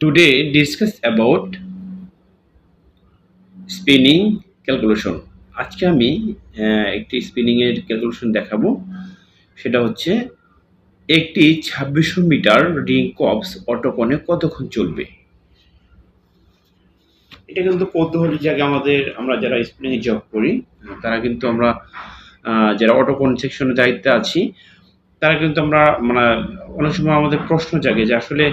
today, discuss about spinning calculation আজকে আমি একটি স্পিনিং এর ক্যালকুলেশন দেখাবো। সেটা হচ্ছে একটি ছাব্বিশশো মিটার রিং কপস অটোকনে কতক্ষণ চলবে। এটা কিন্তু কৌতূহলী জায়গা আমাদের, আমরা যারা স্পিনিং এ জব করি, তারা কিন্তু আমরা যারা অটোকন সেকশনে দায়িত্বে আছি তারা কিন্তু আমরা মানে অনেক সময় আমাদের প্রশ্ন জাগে যে আসলে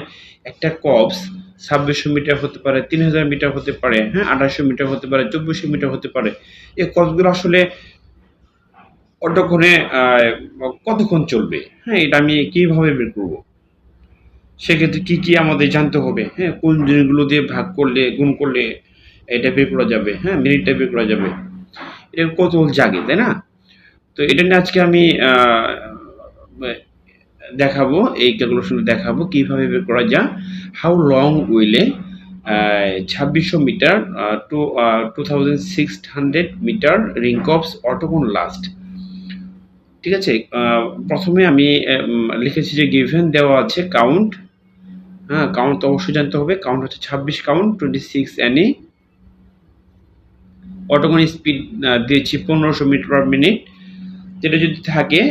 একটা কপস ছাব্বিশশো মিটার হতে পারে তিন হাজার মিটার হতে পারে হ্যাঁ আঠাশশো মিটার হতে পারে চব্বিশশো মিটার হতে পারে। এই কপসগুলো আসলে অটোক্ষণে কতক্ষণ চলবে? হ্যাঁ এটা আমি কীভাবে বের করব? সেক্ষেত্রে কি কি আমাদের জানতে হবে? হ্যাঁ কোন জিনিসগুলো দিয়ে ভাগ করলে গুণ করলে এটা বের করা যাবে? হ্যাঁ মিনিটটা বের করা যাবে। এটা কত জাগে তাই না? তো এটা নিয়ে আজকে আমি আহ, দেখাবো, এই ক্যালকুলেশন দেখাবো কীভাবে বের করা যায়। হাউ লং উইলে ছাব্বিশশো metre to two thousand six hundred metre ring cops autoconer last ঠিক আছে? প্রথমে আমি লিখেছি যে গিভেন দেওয়া আছে কাউন্ট হ্যাঁ কাউন্ট তো অবশ্যই জানতে হবে। কাউন্ট হচ্ছে ছাব্বিশ count twenty six any autoconer speed দিয়েছি পনেরোশো মিটার পার মিনিট যেটা যদি থাকে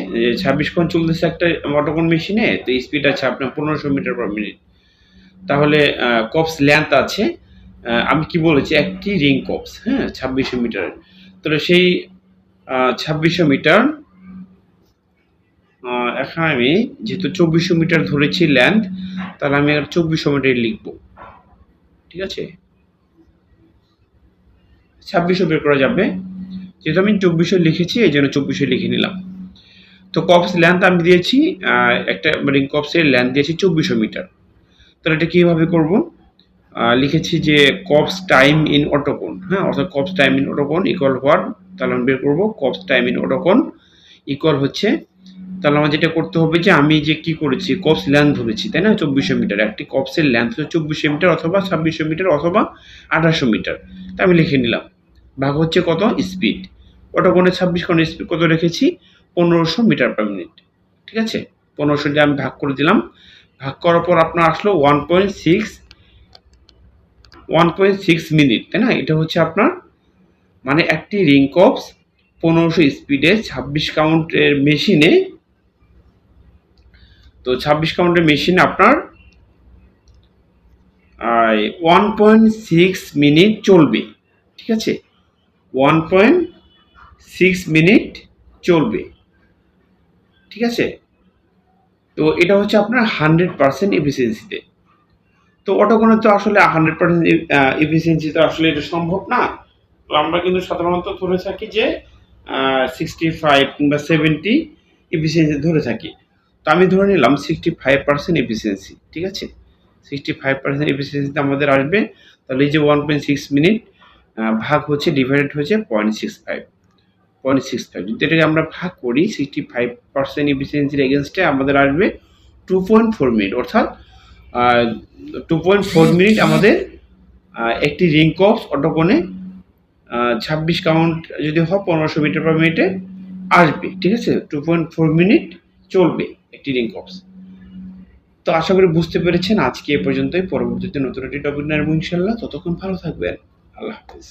ছাব্বিশ কোণ চলতেছে একটা অটোকন মেশিনে তো স্পিড আছে আপনার পনেরোশো মিটার পার মিনিট তাহলে কপস লেন্থ আছে আমি কি বলেছি, একটি রিং কপস হ্যাঁ ছাব্বিশশো মিটারের তাহলে সেই ছাব্বিশশো মিটার এখন আমি যেহেতু চব্বিশশো মিটার ধরেছি লেন্থ তাহলে আমি আর চব্বিশশো মিটার লিখব। ঠিক আছে? ছাব্বিশশো বের করা যাবে। যেহেতু আমি চব্বিশশো লিখেছি, এই জন্য চব্বিশে লিখে নিলাম। তো কপস লেন্থ আমি দিয়েছি একটা রিং কপসের লেন্থ দিয়েছি চব্বিশশো মিটার তাহলে এটা কীভাবে করব? লিখেছি যে কপস টাইম ইন অটোকন হ্যাঁ অর্থাৎ cops time in autoconer equal হওয়ার, তাহলে আমি বের করব cops time in autoconer equal হচ্ছে, তাহলে আমার যেটা করতে হবে যে আমি যে কি করেছি, কপস লেন্থ ধরেছি, তাই না? চব্বিশশো মিটার একটি কপসের লেন্থ হচ্ছে চব্বিশশো মিটার অথবা ছাব্বিশশো মিটার অথবা আঠাশশো মিটার তা আমি লিখে নিলাম। ভাগ হচ্ছে কত? স্পিড অটোকনে ছাব্বিশ কোণে স্পিড কত রেখেছি? পনেরোশো মিটার পার মিনিট ঠিক আছে? পনেরোশো দিয়ে আমি ভাগ করে দিলাম, ভাগ করার পর আপনার আসলো one point six one point six minute তাই না? এটা হচ্ছে আপনার মানে একটি রিং কপস পনেরোশো স্পিডে ছাব্বিশ কাউন্টের মেশিনে তো ছাব্বিশ কাউন্টের মেশিন আপনার ওয়ান পয়েন্ট সিক্স মিনিট চলবে। ঠিক আছে? ওয়ান পয়েন্ট সিক্স মিনিট চলবে। ঠিক আছে? তো এটা হচ্ছে আপনার হান্ড্রেড পার্সেন্ট এফিসিয়েন্সিতে তো অটোকোনে তো আসলে হান্ড্রেড পার্সেন্ট এফিসিয়েন্সি তো আসলে এটা সম্ভব না। তো আমরা কিন্তু সাধারণত ধরে থাকি যে সিক্সটি ফাইভ কিংবা সেভেন্টি এফিসিয়েন্সি ধরে থাকি। তো আমি ধরে নিলাম সিক্সটি ফাইভ পার্সেন্ট এফিসিয়েন্সি ঠিক আছে? সিক্সটি ফাইভ পার্সেন্ট এফিসিয়েন্সিতে আমাদের আসবে। তাহলে এই যে ওয়ান পয়েন্ট সিক্স মিনিট ভাগ হচ্ছে ডিভাইডেড হচ্ছে point six five point six five আমরা ভাগ করি সিক্সটি ফাইভ পার্সেন্ট এফিসিয়েন্সির এগেনস্টে আমাদের আসবে টু পয়েন্ট ফোর মিনিট। অর্থাৎ টু পয়েন্ট ফোর মিনিট আমাদের একটি রিং কপস ছাব্বিশ কাউন্ট যদি হয়, পনেরোশো মিটার পার মিনিটে আসবে। ঠিক আছে? টু পয়েন্ট ফোর মিনিট চলবে একটি রিং কপস তো আশা করি বুঝতে পেরেছেন। আজকে এ পর্যন্তই। পরবর্তীতে নতুন একটি টপিক নেব ইনশাল্লাহ ততক্ষণ ভালো থাকবেন। আল্লাহ হাফিজ।